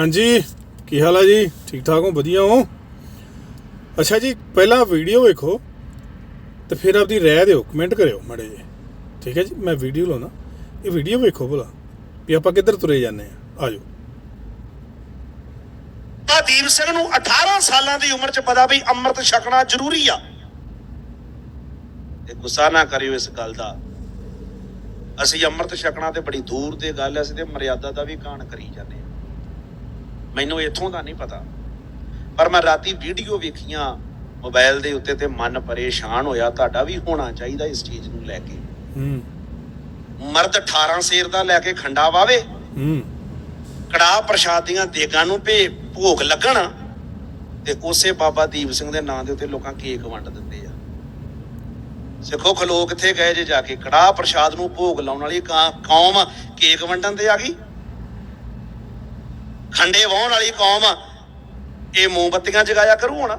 ਹਾਂਜੀ, ਕੀ ਹਾਲ ਹੈ ਜੀ? ਠੀਕ ਠਾਕ ਹੋ? ਵਧੀਆ ਹੋ? ਅੱਛਾ ਜੀ, ਪਹਿਲਾਂ ਵੀਡੀਓ ਵੇਖੋ ਤੇ ਫਿਰ ਆਪਦੀ ਰਾਏ ਦਿਓ ਕਮੈਂਟ ਕਰਿਓ ਮੜੇ ਜੀ ਠੀਕ ਹੈ ਜੀ, ਮੈਂ ਵੀਡੀਓ ਲਾਉਣਾ। ਇਹ ਵੀਡੀਓ ਵੇਖੋ ਭਲਾ, ਵੀ ਆਪਾਂ ਕਿੱਧਰ ਤੁਰੇ ਜਾਂਦੇ ਆ ਆਜੋ। ਦੀਪ ਸਿੰਘ ਨੂੰ 18 ਸਾਲਾਂ ਦੀ ਉਮਰ 'ਚ ਪਤਾ ਵੀ ਅੰਮ੍ਰਿਤ ਛਕਣਾ ਜ਼ਰੂਰੀ ਆ। ਤੇ ਗੁੱਸਾ ਨਾ ਕਰਿਓ ਇਸ ਗੱਲ ਦਾ। ਅਸੀਂ ਅੰਮ੍ਰਿਤ ਛਕਣਾ ਤੇ ਬੜੀ ਦੂਰ ਦੀ ਗੱਲ ਐ ਅਸੀਂ ਤੇ ਮਰਿਆਦਾ ਦਾ ਵੀ ਕਾਣ ਕਰੀ ਜਾਂਦੇ ਹਾਂ। ਮੈਨੂੰ ਇੱਥੋਂ ਦਾ ਨਹੀਂ ਪਤਾ। ਪਰ ਮੈਂ ਰਾਤੀ ਵੀਡੀਓ ਵੇਖੀਆਂ ਮੋਬਾਈਲ ਦੇ ਉੱਤੇ ਤੇ ਮਨ ਪਰੇਸ਼ਾਨ ਹੋਇਆ ਤੁਹਾਡਾ ਵੀ ਹੋਣਾ ਚਾਹੀਦਾ ਇਸ ਚੀਜ਼ ਨੂੰ ਲੈ ਕੇ। ਹੂੰ। ਮਰਦ 18 ਸੇਰ ਦਾ ਲੈ ਕੇ ਖੰਡਾ ਵਾਵੇ। ਹੂੰ। ਕੜਾਹ ਪ੍ਰਸ਼ਾਦ ਦੀਆਂ ਦੇਗਾਂ ਨੂੰ ਭੇ ਭੋਗ ਲੱਗਣ ਤੇ ਉਸੇ ਬਾਬਾ ਦੀਪ ਸਿੰਘ ਦੇ ਨਾਂ ਦੇ ਉੱਤੇ ਲੋਕਾਂ ਕੇਕ ਵੰਡ ਦਿੰਦੇ ਆ। ਸਿੱਖੋ ਖਲੋ ਕਿੱਥੇ ਗਏ ਜੇ ਜਾ ਕੇ? ਕੜਾਹ ਪ੍ਰਸ਼ਾਦ ਨੂੰ ਭੋਗ ਲਾਉਣ ਵਾਲੀ ਕੌਮ ਕੇਕ ਵੰਡਣ ਤੇ ਆ ਗਈ। ਖੰਡੇ ਵਾਹਣ ਵਾਲੀ ਕੌਮ ਇਹ ਮੋਮਬੱਤੀਆਂ ਜਗਾਇਆ ਕਰੂ ਹੋਣਾ।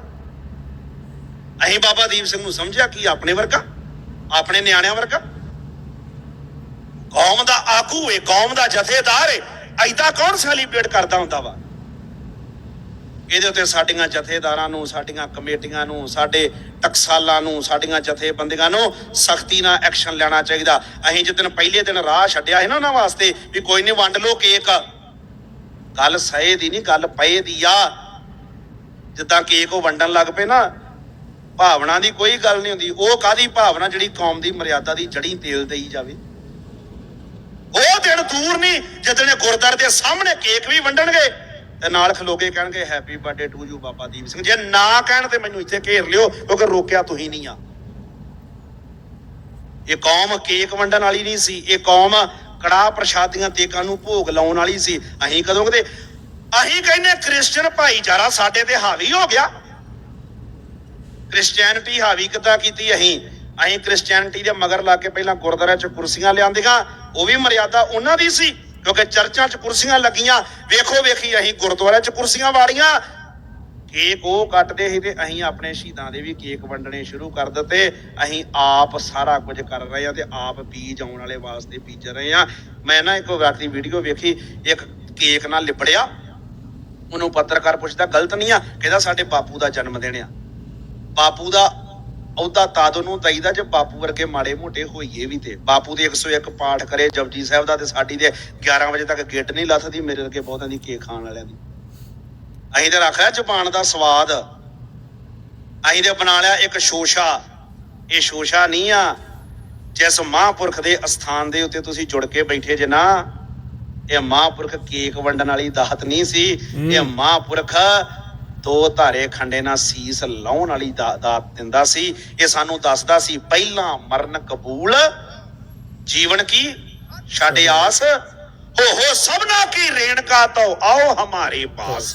ਅਸੀਂ ਬਾਬਾ ਦੀਪ ਸਿੰਘ ਨੂੰ ਸਮਝਿਆ ਕਿ ਆਪਣੇ ਵਰਗਾ, ਆਪਣੇ ਨਿਆਣਿਆਂ ਵਰਗਾ। ਕੌਮ ਦਾ ਆਗੂ ਏ, ਕੌਮ ਦਾ ਜਥੇਦਾਰ ਏ। ਐਦਾਂ ਕੌਣ ਸੈਲੀਬ੍ਰੇਟ ਕਰਦਾ ਹੁੰਦਾ ਵਾ? ਇਹਦੇ ਉੱਤੇ ਸਾਡੀਆਂ ਜਥੇਦਾਰਾਂ ਨੂੰ, ਸਾਡੀਆਂ ਕਮੇਟੀਆਂ ਨੂੰ, ਸਾਡੇ ਟਕਸਾਲਾਂ ਨੂੰ, ਸਾਡੀਆਂ ਜਥੇਬੰਦੀਆਂ ਨੂੰ ਸਖਤੀ ਨਾਲ ਐਕਸ਼ਨ ਲੈਣਾ ਚਾਹੀਦਾ। ਅਸੀਂ ਜਿੱਦਣ ਪਹਿਲੇ ਦਿਨ ਰਾਹ ਛੱਡਿਆ ਸੀ ਨਾ ਉਹਨਾਂ ਵਾਸਤੇ ਵੀ ਕੋਈ ਨਹੀਂ ਵੰਡ ਲੋ ਕੇਕ। ਗੱਲ ਸਹੇ ਦੀ ਨਹੀਂ, ਗੱਲ ਪਏ ਦੀ ਆ। ਜਿੱਦਾਂ ਕੇਕ ਉਹ ਵੰਡਣ ਲੱਗ ਪਏ ਨਾ, ਭਾਵਨਾ ਦੀ ਕੋਈ ਗੱਲ ਨਹੀਂ ਹੁੰਦੀ। ਉਹ ਕਾਦੀ ਭਾਵਨਾ ਜਿਹੜੀ ਕੌਮ ਦੀ ਮਰਿਆਦਾ ਦੀ ਜੜੀ ਤੇਲ ਦੇਈ ਜਾਵੇ? ਉਹ ਦਿਨ ਦੂਰ ਨਹੀਂ ਜਦੋਂ ਇਹ ਗੁਰਦਾਰ ਦੇ ਸਾਹਮਣੇ ਕੇਕ ਵੀ ਵੰਡਣਗੇ, ਤੇ ਨਾਲ ਖਲੋ ਕਹਿਣਗੇ happy birthday to you Baba Deep Singh. ਜੇ ਨਾ ਕਹਿਣ ਤੇ ਮੈਨੂੰ ਇੱਥੇ ਘੇਰ ਲਿਓ, ਕਿਉਂਕਿ ਰੋਕਿਆ ਤੁਸੀਂ ਨਹੀਂ ਆ। ਇਹ ਕੌਮ ਕੇਕ ਵੰਡਣ ਵਾਲੀ ਨਹੀਂ ਸੀ। ਇਹ ਕੌਮ ਕੜਾਹ ਪ੍ਰਸ਼ਾਦੀਆਂ ਤੇਕਾਂ ਨੂੰ ਭੋਗ ਲਾਉਣ ਵਾਲੀ ਸੀ। ਅਸੀਂ ਕਦੋਂ ਕਦੇ ਅਸੀਂ ਕਹਿੰਦੇ ਕ੍ਰਿਸਚੀਅਨ ਭਾਈਚਾਰਾ ਸਾਡੇ ਤੇ ਹਾਵੀ ਹੋ ਗਿਆ। ਕ੍ਰਿਸਚੀਅਨਿਟੀ ਹਾਵੀ ਕਿੱਦਾਂ ਕੀਤੀ ਅਸੀਂ? ਅਸੀਂ ਕ੍ਰਿਸਚੀਅਨਿਟੀ ਦੇ ਮਗਰ ਲਾ ਕੇ ਪਹਿਲਾਂ ਗੁਰਦੁਆਰਿਆਂ 'ਚ ਕੁਰਸੀਆਂ ਲਿਆਂਦੀਆਂ। ਉਹ ਵੀ ਮਰਿਆਦਾ ਉਹਨਾਂ ਦੀ ਸੀ, ਕਿਉਂਕਿ ਚਰਚਾਂ 'ਚ ਕੁਰਸੀਆਂ ਲੱਗੀਆਂ। ਵੇਖੋ ਵੇਖੀ ਅਸੀਂ ਗੁਰਦੁਆਰਿਆਂ 'ਚ ਕੁਰਸੀਆਂ ਵਾੜੀਆਂ। ਕੇਕ ਉਹ ਕੱਟਦੇ ਸੀ ਤੇ ਅਸੀਂ ਆਪਣੇ ਸ਼ਹੀਦਾਂ ਦੇ ਵੀ ਕੇਕ ਵੰਡਣੇ ਸ਼ੁਰੂ ਕਰ ਦਿੱਤੇ। ਅਸੀਂ ਆਪ ਸਾਰਾ ਕੁਝ ਕਰ ਰਹੇ ਆ ਤੇ ਆਪ ਬੀਜ ਆਉਣ ਵਾਲੇ ਵਾਸਤੇ ਬੀਜ ਰਹੇ ਆ ਮੈਂ ਨਾ ਇੱਕ ਵਾਕਈ ਵੀਡੀਓ ਵੇਖੀ, ਇੱਕ ਕੇਕ ਨਾਲ ਲਿਪੜਿਆ ਉਹਨੂੰ ਪੱਤਰਕਾਰ ਪੁੱਛਦਾ, ਗਲਤ ਨਹੀਂ ਆ, ਕਹਿੰਦਾ ਸਾਡੇ ਬਾਪੂ ਦਾ ਜਨਮ ਦਿਨ ਆ। ਬਾਪੂ ਦਾ ਉਹਦਾ ਤਦ ਨੂੰ ਦਈਦਾ ਜੇ ਬਾਪੂ ਵਰਗੇ ਮਾੜੇ ਮੋਟੇ ਹੋਈਏ ਵੀ ਤੇ। ਬਾਪੂ ਦੇ 101 ਪਾਠ ਕਰੇ ਜਪਜੀ ਸਾਹਿਬ ਦਾ ਤੇ ਸਾਡੀ ਦੇ 11 ਵਜੇ ਤੱਕ ਗੇਟ ਨਹੀਂ ਲੱਥਦੀ ਮੇਰੇ ਵਰਗੇ ਬਹੁਤਾਂ ਦੀ ਕੇਕ ਖਾਣ ਵਾਲਿਆਂ ਦੀ। ਅਸੀਂ ਤੇ ਰੱਖ ਲਿਆ ਜ਼ਬਾਨ ਦਾ ਸਵਾਦ। ਅਸੀਂ ਤੇ ਬਣਾ ਲਿਆ ਇੱਕ ਸ਼ੋਸ਼ਾ। ਇਹ ਸ਼ੋਸ਼ਾ ਨਹੀਂ ਆ ਜਿਸ ਮਹਾਂਪੁਰਖ ਦੇ ਅਸਥਾਨ ਦੇ ਉੱਤੇ ਤੁਸੀਂ ਜੁੜ ਕੇ ਬੈਠੇ ਜੇ ਨਾ ਇਹ ਮਹਾਂਪੁਰਖ ਕੇਕ ਵੰਡਣ ਵਾਲੀ ਦਾਤ ਨਹੀਂ ਸੀ। ਇਹ। ਮਹਾਂਪੁਰਖ ਦੋ ਧਾਰੇ ਖੰਡੇ ਨਾਲ ਸੀਸ ਲਾਉਣ ਵਾਲੀ ਦਾਤ ਦਿੰਦਾ ਸੀ। ਇਹ ਸਾਨੂੰ ਦੱਸਦਾ ਸੀ ਪਹਿਲਾਂ ਮਰਨ ਕਬੂਲ ਜੀਵਨ ਕੀ? ਛੱਡ ਆਸ। ਹੋ ਹੋ ਸਭਨਾ ਕੀ ਰੇਣਕਾ ਤੋ ਆਓ ਹਮਾਰੇ ਪਾਸ।